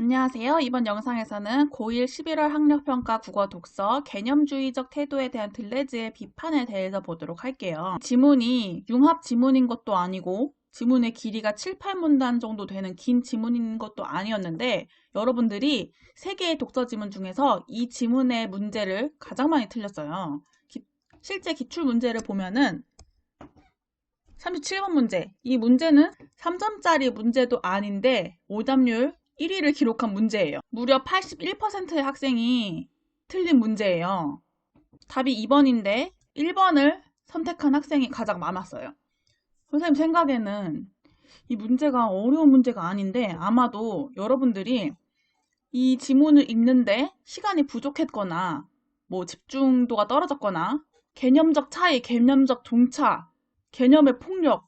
안녕하세요. 이번 영상에서는 고1 11월 학력평가 국어 독서 개념주의적 태도에 대한 들레즈의 비판에 대해서 보도록 할게요. 지문이 융합 지문인 것도 아니고 지문의 길이가 7, 8문단 정도 되는 긴 지문인 것도 아니었는데 여러분들이 3개의 독서 지문 중에서 이 지문의 문제를 가장 많이 틀렸어요. 기, 실제 기출 문제를 보면은 37번 문제. 이 문제는 3점짜리 문제도 아닌데 오답률 1위를 기록한 문제예요. 무려 81%의 학생이 틀린 문제예요. 답이 2번인데 1번을 선택한 학생이 가장 많았어요. 선생님 생각에는 이 문제가 어려운 문제가 아닌데 아마도 여러분들이 이 지문을 읽는데 시간이 부족했거나 뭐 집중도가 떨어졌거나 개념적 차이, 개념적 동차, 개념의 폭력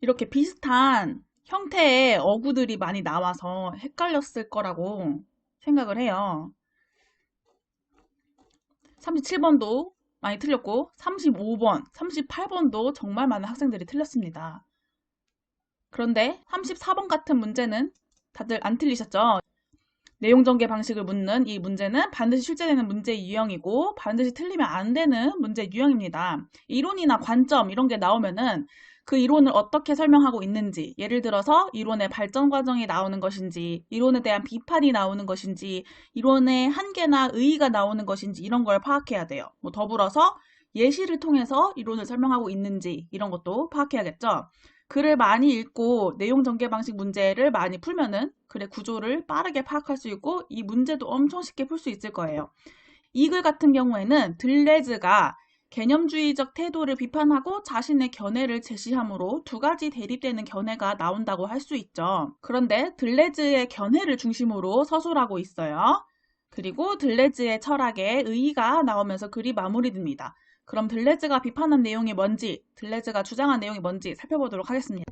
이렇게 비슷한 형태의 어구들이 많이 나와서 헷갈렸을 거라고 생각을 해요. 37번도 많이 틀렸고 35번, 38번도 정말 많은 학생들이 틀렸습니다. 그런데 34번 같은 문제는 다들 안 틀리셨죠? 내용 전개 방식을 묻는 이 문제는 반드시 출제되는 문제 유형이고 반드시 틀리면 안 되는 문제 유형입니다. 이론이나 관점 이런 게 나오면은 그 이론을 어떻게 설명하고 있는지, 예를 들어서 이론의 발전 과정이 나오는 것인지, 이론에 대한 비판이 나오는 것인지, 이론의 한계나 의의가 나오는 것인지 이런 걸 파악해야 돼요. 뭐 더불어서 예시를 통해서 이론을 설명하고 있는지 이런 것도 파악해야겠죠. 글을 많이 읽고 내용 전개 방식 문제를 많이 풀면은 글의 구조를 빠르게 파악할 수 있고 이 문제도 엄청 쉽게 풀 수 있을 거예요. 이 글 같은 경우에는 들레즈가 개념주의적 태도를 비판하고 자신의 견해를 제시함으로 두 가지 대립되는 견해가 나온다고 할 수 있죠. 그런데 들레즈의 견해를 중심으로 서술하고 있어요. 그리고 들레즈의 철학에 의의가 나오면서 글이 마무리됩니다. 그럼 들레즈가 비판한 내용이 뭔지, 들레즈가 주장한 내용이 뭔지 살펴보도록 하겠습니다.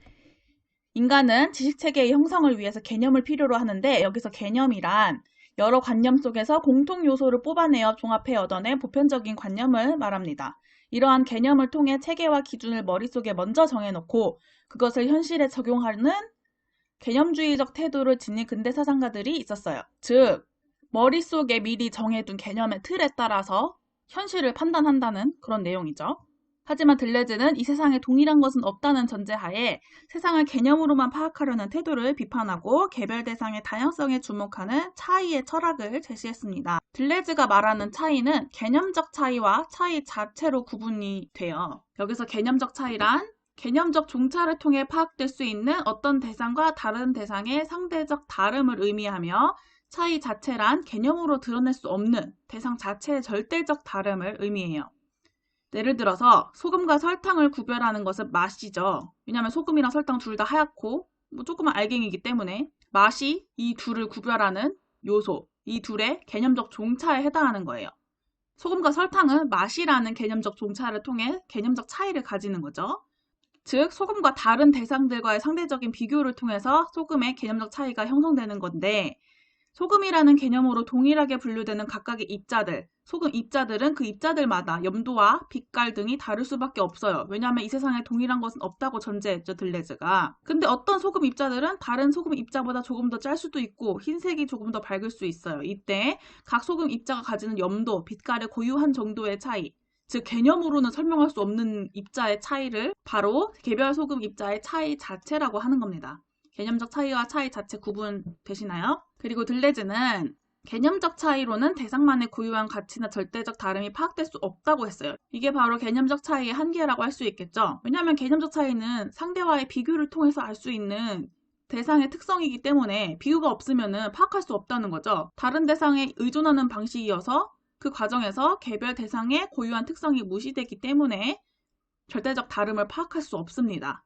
인간은 지식체계의 형성을 위해서 개념을 필요로 하는데 여기서 개념이란 여러 관념 속에서 공통 요소를 뽑아내어 종합해 얻어낸 보편적인 관념을 말합니다. 이러한 개념을 통해 체계와 기준을 머릿속에 먼저 정해놓고 그것을 현실에 적용하는 개념주의적 태도를 지닌 근대 사상가들이 있었어요. 즉, 머릿속에 미리 정해둔 개념의 틀에 따라서 현실을 판단한다는 그런 내용이죠. 하지만 들레즈는 이 세상에 동일한 것은 없다는 전제하에 세상을 개념으로만 파악하려는 태도를 비판하고 개별 대상의 다양성에 주목하는 차이의 철학을 제시했습니다. 들레즈가 말하는 차이는 개념적 차이와 차이 자체로 구분이 돼요. 여기서 개념적 차이란 개념적 종차를 통해 파악될 수 있는 어떤 대상과 다른 대상의 상대적 다름을 의미하며 차이 자체란 개념으로 드러낼 수 없는 대상 자체의 절대적 다름을 의미해요. 예를 들어서 소금과 설탕을 구별하는 것은 맛이죠. 왜냐하면 소금이랑 설탕 둘 다 하얗고 뭐 조금은 알갱이기 때문에 맛이 이 둘을 구별하는 요소, 이 둘의 개념적 종차에 해당하는 거예요. 소금과 설탕은 맛이라는 개념적 종차를 통해 개념적 차이를 가지는 거죠. 즉, 소금과 다른 대상들과의 상대적인 비교를 통해서 소금의 개념적 차이가 형성되는 건데 소금이라는 개념으로 동일하게 분류되는 각각의 입자들, 소금 입자들은 그 입자들마다 염도와 빛깔 등이 다를 수밖에 없어요. 왜냐하면 이 세상에 동일한 것은 없다고 전제했죠, 들레즈가. 근데 어떤 소금 입자들은 다른 소금 입자보다 조금 더 짤 수도 있고 흰색이 조금 더 밝을 수 있어요. 이때 각 소금 입자가 가지는 염도, 빛깔의 고유한 정도의 차이, 즉 개념으로는 설명할 수 없는 입자의 차이를 바로 개별 소금 입자의 차이 자체라고 하는 겁니다. 개념적 차이와 차이 자체 구분 되시나요? 그리고 들레즈는 개념적 차이로는 대상만의 고유한 가치나 절대적 다름이 파악될 수 없다고 했어요. 이게 바로 개념적 차이의 한계라고 할 수 있겠죠. 왜냐하면 개념적 차이는 상대와의 비교를 통해서 알 수 있는 대상의 특성이기 때문에 비교가 없으면 파악할 수 없다는 거죠. 다른 대상에 의존하는 방식이어서 그 과정에서 개별 대상의 고유한 특성이 무시되기 때문에 절대적 다름을 파악할 수 없습니다.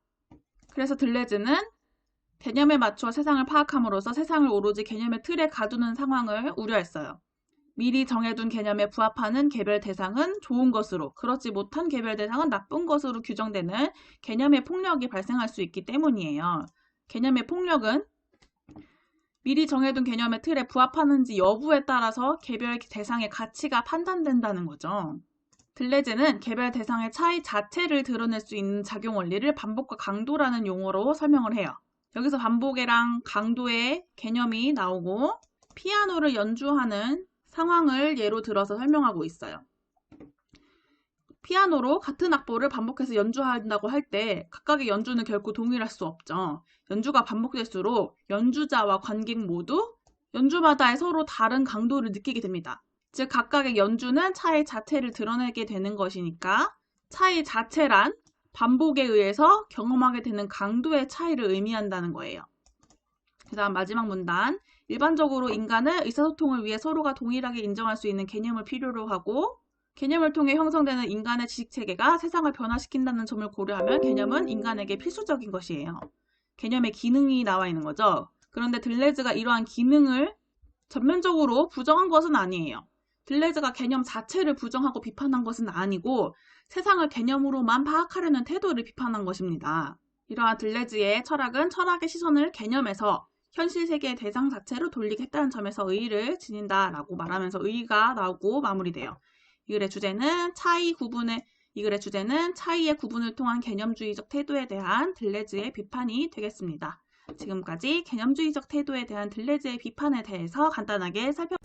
그래서 들레즈는 개념에 맞춰 세상을 파악함으로써 세상을 오로지 개념의 틀에 가두는 상황을 우려했어요. 미리 정해둔 개념에 부합하는 개별 대상은 좋은 것으로, 그렇지 못한 개별 대상은 나쁜 것으로 규정되는 개념의 폭력이 발생할 수 있기 때문이에요. 개념의 폭력은 미리 정해둔 개념의 틀에 부합하는지 여부에 따라서 개별 대상의 가치가 판단된다는 거죠. 들레즈는 개별 대상의 차이 자체를 드러낼 수 있는 작용 원리를 반복과 강도라는 용어로 설명을 해요. 여기서 반복이랑 강도의 개념이 나오고 피아노를 연주하는 상황을 예로 들어서 설명하고 있어요. 피아노로 같은 악보를 반복해서 연주한다고 할 때 각각의 연주는 결코 동일할 수 없죠. 연주가 반복될수록 연주자와 관객 모두 연주마다의 서로 다른 강도를 느끼게 됩니다. 즉 각각의 연주는 차이 자체를 드러내게 되는 것이니까 차이 자체란 반복에 의해서 경험하게 되는 강도의 차이를 의미한다는 거예요. 그 다음 마지막 문단. 일반적으로 인간은 의사소통을 위해 서로가 동일하게 인정할 수 있는 개념을 필요로 하고 개념을 통해 형성되는 인간의 지식체계가 세상을 변화시킨다는 점을 고려하면 개념은 인간에게 필수적인 것이에요. 개념의 기능이 나와 있는 거죠. 그런데 들레즈가 이러한 기능을 전면적으로 부정한 것은 아니에요. 들레즈가 개념 자체를 부정하고 비판한 것은 아니고 세상을 개념으로만 파악하려는 태도를 비판한 것입니다. 이러한 들레즈의 철학은 철학의 시선을 개념에서 현실 세계의 대상 자체로 돌리겠다는 점에서 의의를 지닌다라고 말하면서 의의가 나오고 마무리돼요. 이 글의 주제는 차이 구분의 이 글의 주제는 차이의 구분을 통한 개념주의적 태도에 대한 들레즈의 비판이 되겠습니다. 지금까지 개념주의적 태도에 대한 들레즈의 비판에 대해서 간단하게 살펴